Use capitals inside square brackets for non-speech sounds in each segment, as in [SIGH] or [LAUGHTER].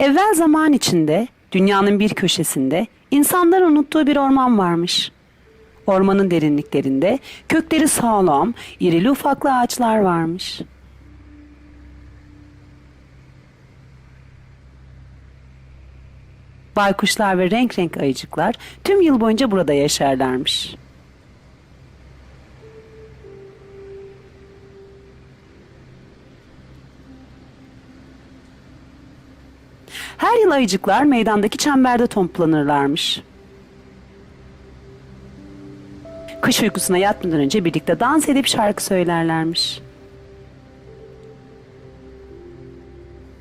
Evvel zaman içinde dünyanın bir köşesinde insanların unuttuğu bir orman varmış. Ormanın derinliklerinde kökleri sağlam, irili ufaklı ağaçlar varmış. Baykuşlar ve renk renk ayıcıklar tüm yıl boyunca burada yaşarlarmış. Her yıl ayıcıklar meydandaki çemberde toplanırlarmış. Kış uykusuna yatmadan önce birlikte dans edip şarkı söylerlermiş.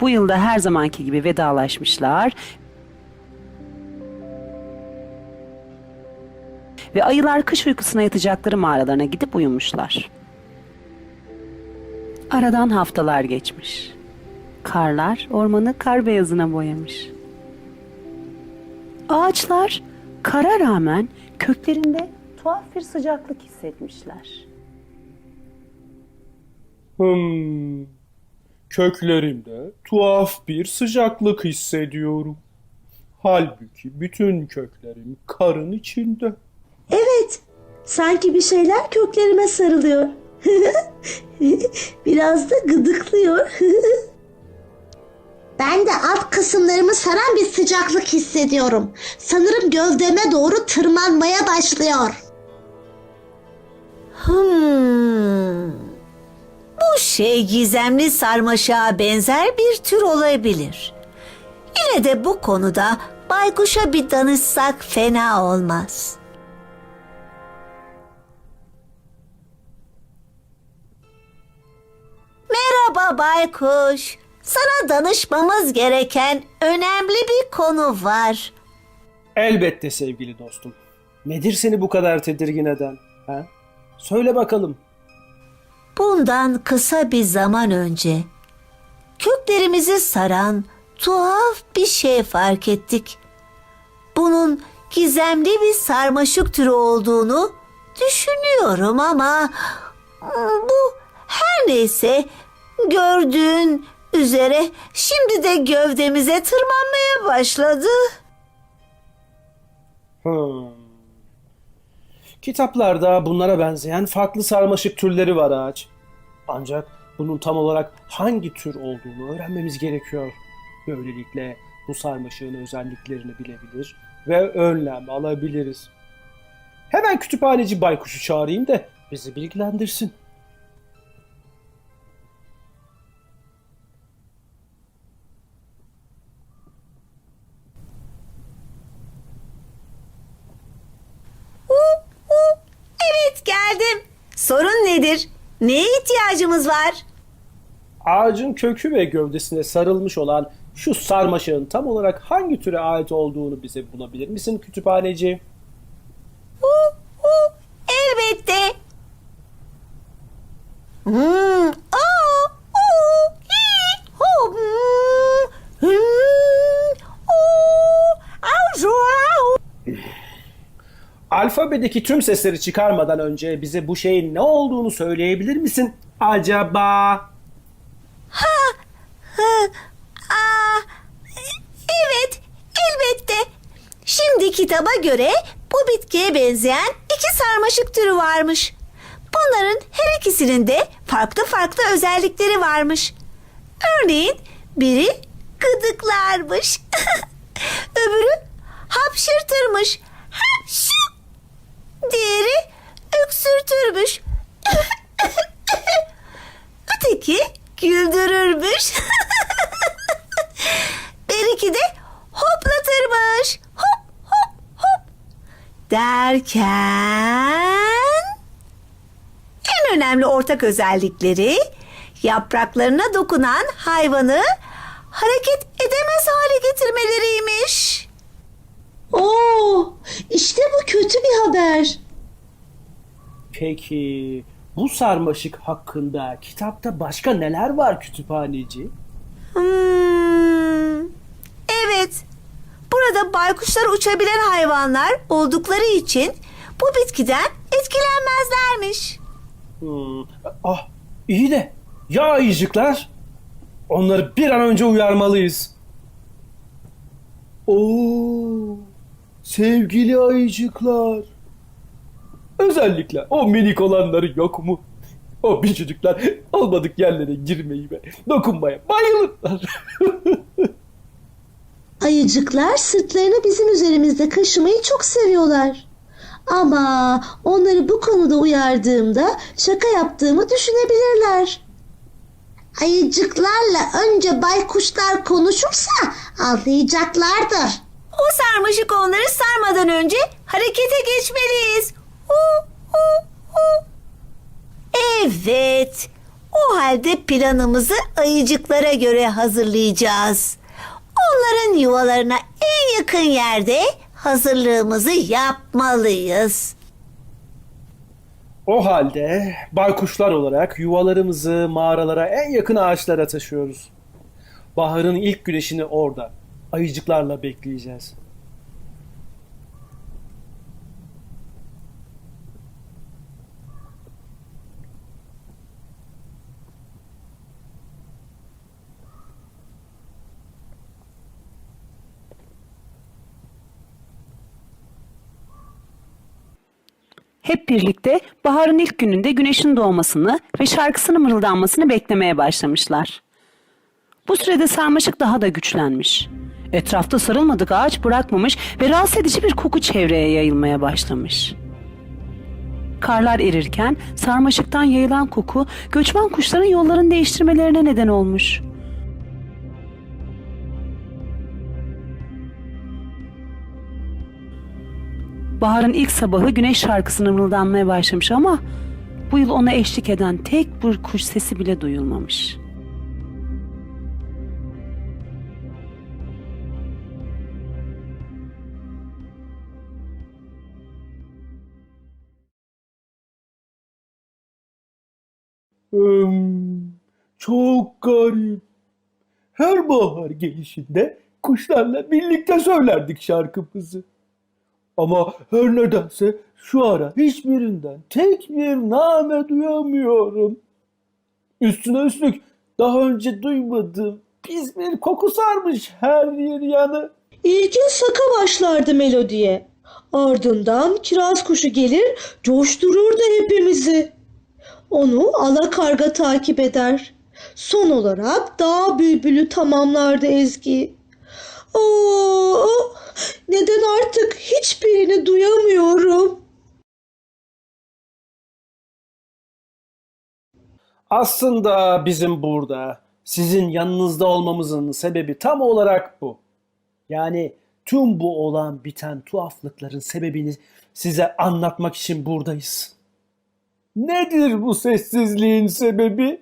Bu yılda her zamanki gibi vedalaşmışlar ve ayılar kış uykusuna yatacakları mağaralarına gidip uyumuşlar. Aradan haftalar geçmiş. Karlar ormanı kar beyazına boyamış. Ağaçlar kara rağmen köklerinde tuhaf bir sıcaklık hissetmişler. Hmm. Köklerimde tuhaf bir sıcaklık hissediyorum. Halbuki bütün köklerim karın içinde. Evet, sanki bir şeyler köklerime sarılıyor. [LAUGHS] Biraz da gıdıklıyor. [LAUGHS] Ben de alt kısımlarımı saran bir sıcaklık hissediyorum. Sanırım gövdeme doğru tırmanmaya başlıyor. Hmm. Bu şey gizemli sarmaşığa benzer bir tür olabilir. Yine de bu konuda baykuşa bir danışsak fena olmaz. Merhaba baykuş. Sana danışmamız gereken önemli bir konu var. Elbette sevgili dostum. Nedir seni bu kadar tedirgin eden? Ha? Söyle bakalım. Bundan kısa bir zaman önce köklerimizi saran tuhaf bir şey fark ettik. Bunun gizemli bir sarmaşık türü olduğunu düşünüyorum ama bu her neyse gördüğün üzere şimdi de gövdemize tırmanmaya başladı. Hmm. Kitaplarda bunlara benzeyen farklı sarmaşık türleri var ağaç. Ancak bunun tam olarak hangi tür olduğunu öğrenmemiz gerekiyor. Böylelikle bu sarmaşığın özelliklerini bilebilir ve önlem alabiliriz. Hemen kütüphaneci baykuşu çağırayım da bizi bilgilendirsin. Geldim. Sorun nedir? Neye ihtiyacımız var? Ağacın kökü ve gövdesine sarılmış olan şu sarmaşığın tam olarak hangi türe ait olduğunu bize bulabilir misin kütüphaneci? Hu, hu, elbette. Hmm, aa, uu, hi, hu, hmm, hmm, uu, au, ju, au. Alfabedeki tüm sesleri çıkarmadan önce bize bu şeyin ne olduğunu söyleyebilir misin? Acaba? Aa, evet, elbette. Şimdi kitaba göre bu bitkiye benzeyen iki sarmaşık türü varmış. Bunların her ikisinin de farklı farklı özellikleri varmış. Örneğin biri gıdıklarmış. [LAUGHS] Öbürü hapşırtırmış. Hapşu. Diğeri öksürtürmüş. [LAUGHS] Öteki güldürürmüş. [LAUGHS] Bir iki de hoplatırmış. Hop hop hop. Derken en önemli ortak özellikleri yapraklarına dokunan hayvanı hareket edemez hale getirmeleriymiş. Oo, işte bu kötü bir haber. Peki bu sarmaşık hakkında kitapta başka neler var kütüphaneci? Hmm, evet. Burada baykuşlar uçabilen hayvanlar oldukları için bu bitkiden etkilenmezlermiş. Hmm, Ah iyi de ya ayıcıklar? Onları bir an önce uyarmalıyız. Oo, sevgili ayıcıklar. Özellikle o minik olanları yok mu? O küçücükler olmadık yerlere girmeyi ve dokunmaya bayılırlar. [LAUGHS] Ayıcıklar sırtlarını bizim üzerimizde kaşımayı çok seviyorlar. Ama onları bu konuda uyardığımda şaka yaptığımı düşünebilirler. Ayıcıklarla önce baykuşlar konuşursa anlayacaklardır. O sarmaşık onları sarmadan önce harekete geçmeliyiz. Evet. O halde planımızı ayıcıklara göre hazırlayacağız. Onların yuvalarına en yakın yerde hazırlığımızı yapmalıyız. O halde baykuşlar olarak yuvalarımızı mağaralara en yakın ağaçlara taşıyoruz. Baharın ilk güneşini orada ayıcıklarla bekleyeceğiz. Hep birlikte baharın ilk gününde güneşin doğmasını ve şarkısını mırıldanmasını beklemeye başlamışlar. Bu sürede sarmaşık daha da güçlenmiş. Etrafta sarılmadık ağaç bırakmamış ve rahatsız edici bir koku çevreye yayılmaya başlamış. Karlar erirken sarmaşıktan yayılan koku göçmen kuşların yollarını değiştirmelerine neden olmuş. Baharın ilk sabahı güneş şarkısını mırıldanmaya başlamış ama bu yıl ona eşlik eden tek bir kuş sesi bile duyulmamış. Çok garip. Her bahar gelişinde kuşlarla birlikte söylerdik şarkımızı. Ama her nedense şu ara hiçbirinden tek bir name duyamıyorum. Üstüne üstlük daha önce duymadığım pis bir koku sarmış her yer yanı. İlkin saka başlardı melodiye. Ardından kiraz kuşu gelir coştururdu hepimizi. Onu alakarga takip eder. Son olarak dağ bülbülü tamamlardı ezgiyi. Oo, neden artık hiçbirini duyamıyorum? Aslında bizim burada sizin yanınızda olmamızın sebebi tam olarak bu. Yani tüm bu olan biten tuhaflıkların sebebini size anlatmak için buradayız. Nedir bu sessizliğin sebebi?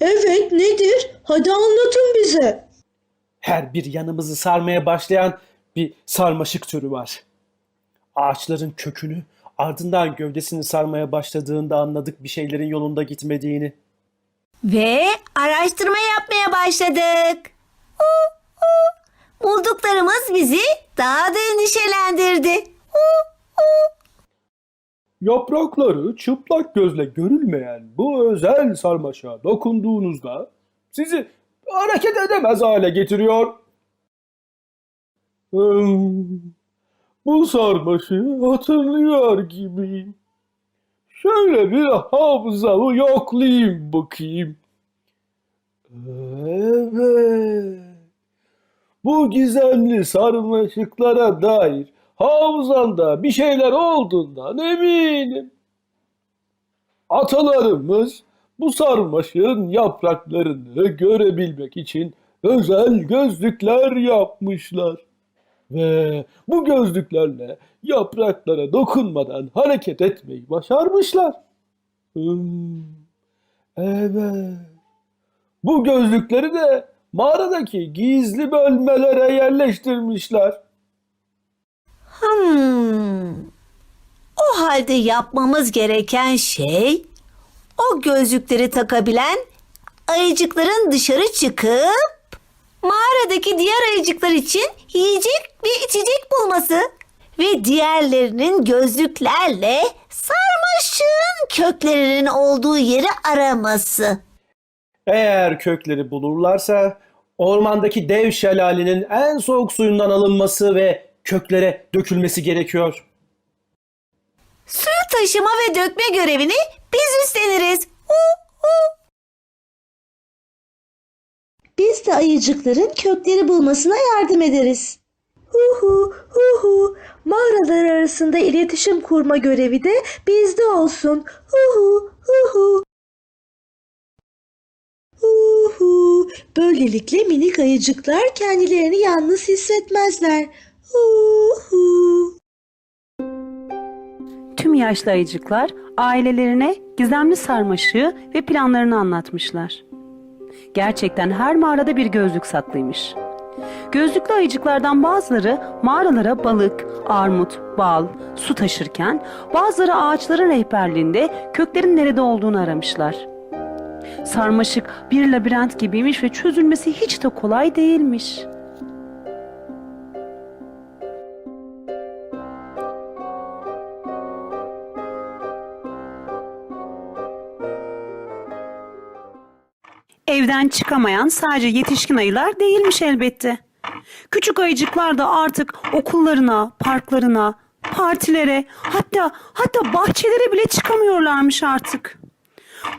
Evet nedir? Hadi anlatın bize. Her bir yanımızı sarmaya başlayan bir sarmaşık türü var. Ağaçların kökünü ardından gövdesini sarmaya başladığında anladık bir şeylerin yolunda gitmediğini. Ve araştırma yapmaya başladık. Hu, hu. Bulduklarımız bizi daha da endişelendirdi. Hu, hu. Yaprakları çıplak gözle görülmeyen bu özel sarmaşığa dokunduğunuzda sizi hareket edemez hale getiriyor. Hmm, bu sarmaşığı hatırlıyor gibiyim. Şöyle bir hafızamı yoklayayım bakayım. Evet. Bu gizemli sarmaşıklara dair hafızamda bir şeyler olduğundan eminim. Atalarımız bu sarmaşığın yapraklarını görebilmek için özel gözlükler yapmışlar. Ve bu gözlüklerle yapraklara dokunmadan hareket etmeyi başarmışlar. Hmm, evet. Bu gözlükleri de mağaradaki gizli bölmelere yerleştirmişler. Hmm. O halde yapmamız gereken şey o gözlükleri takabilen ayıcıkların dışarı çıkıp mağaradaki diğer ayıcıklar için yiyecek ve içecek bulması ve diğerlerinin gözlüklerle sarmaşığın köklerinin olduğu yeri araması. Eğer kökleri bulurlarsa ormandaki dev şelalenin en soğuk suyundan alınması ve köklere dökülmesi gerekiyor. Suyu taşıma ve dökme görevini biz üstleniriz. Hu hu. Biz de ayıcıkların kökleri bulmasına yardım ederiz. Hu hu hu hu. Mağaralar arasında iletişim kurma görevi de bizde olsun. Hu hu hu hu. Hu hu. Böylelikle minik ayıcıklar kendilerini yalnız hissetmezler. Tüm yaşlı ayıcıklar ailelerine gizemli sarmaşığı ve planlarını anlatmışlar. Gerçekten her mağarada bir gözlük saklıymış. Gözlüklü ayıcıklardan bazıları mağaralara balık, armut, bal, su taşırken bazıları ağaçların rehberliğinde köklerin nerede olduğunu aramışlar. Sarmaşık bir labirent gibiymiş ve çözülmesi hiç de kolay değilmiş. Evden çıkamayan sadece yetişkin ayılar değilmiş elbette. Küçük ayıcıklar da artık okullarına, parklarına, partilere, hatta hatta bahçelere bile çıkamıyorlarmış artık.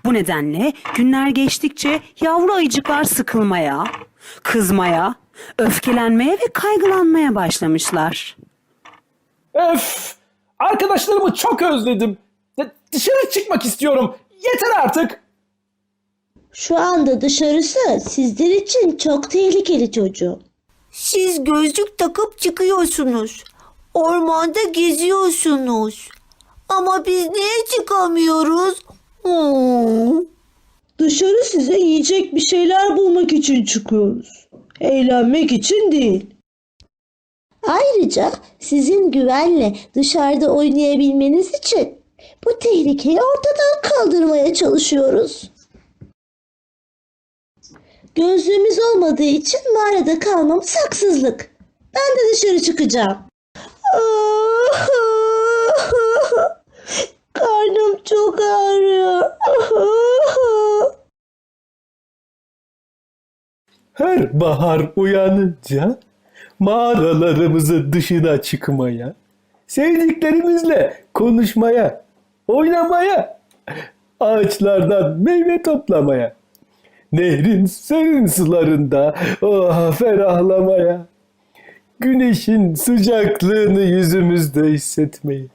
Bu nedenle günler geçtikçe yavru ayıcıklar sıkılmaya, kızmaya, öfkelenmeye ve kaygılanmaya başlamışlar. Öf! Arkadaşlarımı çok özledim. Dışarı çıkmak istiyorum. Yeter artık. Şu anda dışarısı sizler için çok tehlikeli çocuğum. Siz gözlük takıp çıkıyorsunuz. Ormanda geziyorsunuz. Ama biz niye çıkamıyoruz? Hmm. Dışarı size yiyecek bir şeyler bulmak için çıkıyoruz. Eğlenmek için değil. Ayrıca sizin güvenle dışarıda oynayabilmeniz için bu tehlikeyi ortadan kaldırmaya çalışıyoruz. Gözlüğümüz olmadığı için mağarada kalmamız haksızlık. Ben de dışarı çıkacağım. [LAUGHS] Karnım çok ağrıyor. [LAUGHS] Her bahar uyanınca mağaralarımızın dışına çıkmaya, sevdiklerimizle konuşmaya, oynamaya, ağaçlardan meyve toplamaya, nehrin serin sularında oh, ferahlamaya, güneşin sıcaklığını yüzümüzde hissetmeye,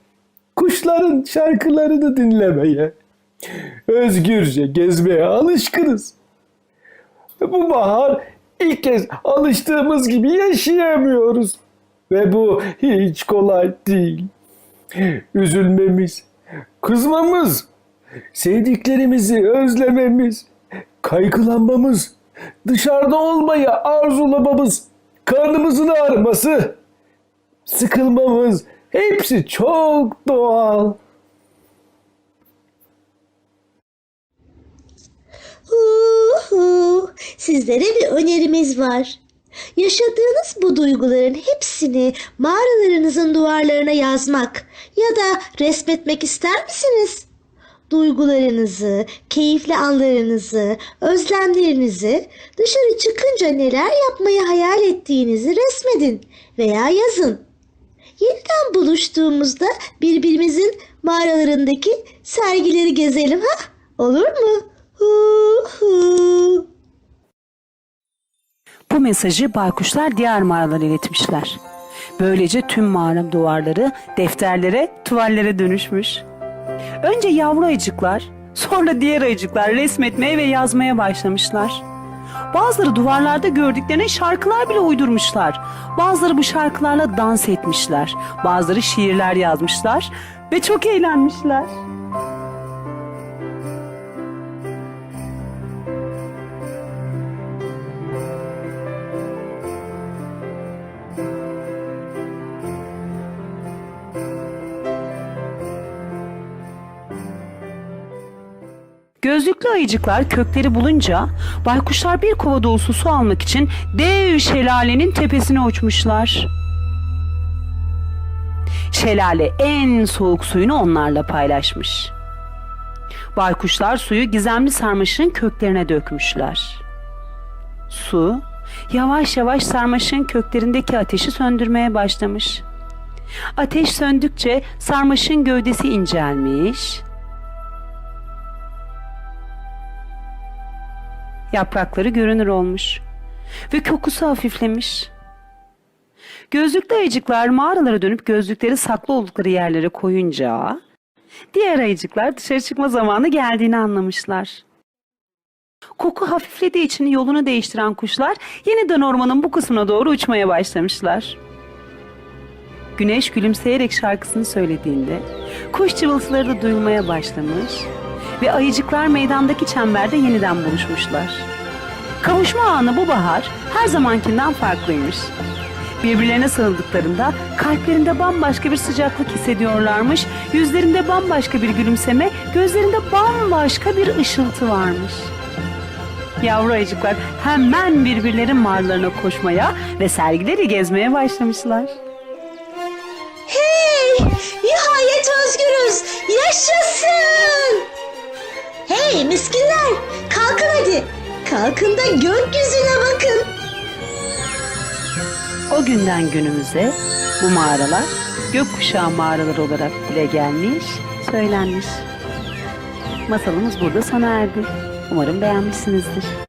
kuşların şarkılarını dinlemeye, özgürce gezmeye alışkınız. Bu bahar ilk kez alıştığımız gibi yaşayamıyoruz. Ve bu hiç kolay değil. Üzülmemiz, kızmamız, sevdiklerimizi özlememiz, kaygılanmamız, dışarıda olmayı arzulamamız, karnımızın ağrıması, sıkılmamız hepsi çok doğal. Huhu, Sizlere bir önerimiz var. Yaşadığınız bu duyguların hepsini mağaralarınızın duvarlarına yazmak ya da resmetmek ister misiniz? Duygularınızı, keyifli anlarınızı, özlemlerinizi dışarı çıkınca neler yapmayı hayal ettiğinizi resmedin veya yazın. Yeniden buluştuğumuzda birbirimizin mağaralarındaki sergileri gezelim ha? Olur mu? Hu hu. Bu mesajı baykuşlar diğer mağaralara iletmişler. Böylece tüm mağara duvarları defterlere, tuvallere dönüşmüş. Önce yavru ayıcıklar, sonra diğer ayıcıklar resmetmeye ve yazmaya başlamışlar. Bazıları duvarlarda gördüklerine şarkılar bile uydurmuşlar. Bazıları bu şarkılarla dans etmişler. Bazıları şiirler yazmışlar ve çok eğlenmişler. Gözlüklü ayıcıklar kökleri bulunca baykuşlar bir kova dolusu su almak için dev şelalenin tepesine uçmuşlar. Şelale en soğuk suyunu onlarla paylaşmış. Baykuşlar suyu gizemli sarmaşığın köklerine dökmüşler. Su yavaş yavaş sarmaşığın köklerindeki ateşi söndürmeye başlamış. Ateş söndükçe sarmaşığın gövdesi incelmiş. Yaprakları görünür olmuş ve kokusu hafiflemiş. Gözlüklü ayıcıklar mağaralara dönüp gözlükleri saklı oldukları yerlere koyunca diğer ayıcıklar dışarı çıkma zamanı geldiğini anlamışlar. Koku hafiflediği için yolunu değiştiren kuşlar yeniden ormanın bu kısmına doğru uçmaya başlamışlar. Güneş gülümseyerek şarkısını söylediğinde kuş cıvıltıları da duyulmaya başlamış ve ayıcıklar meydandaki çemberde yeniden buluşmuşlar. Kavuşma anı bu bahar her zamankinden farklıymış. Birbirlerine sarıldıklarında kalplerinde bambaşka bir sıcaklık hissediyorlarmış, yüzlerinde bambaşka bir gülümseme, gözlerinde bambaşka bir ışıltı varmış. Yavru ayıcıklar hemen birbirlerinin mağaralarına koşmaya ve sergileri gezmeye başlamışlar. Hey! Nihayet özgürüz! Yaşasın! Hey miskinler! Kalkın hadi! Kalkın da gökyüzüne bakın! O günden günümüze bu mağaralar gökkuşağı mağaraları olarak dile gelmiş, söylenmiş. Masalımız burada sona erdi. Umarım beğenmişsinizdir.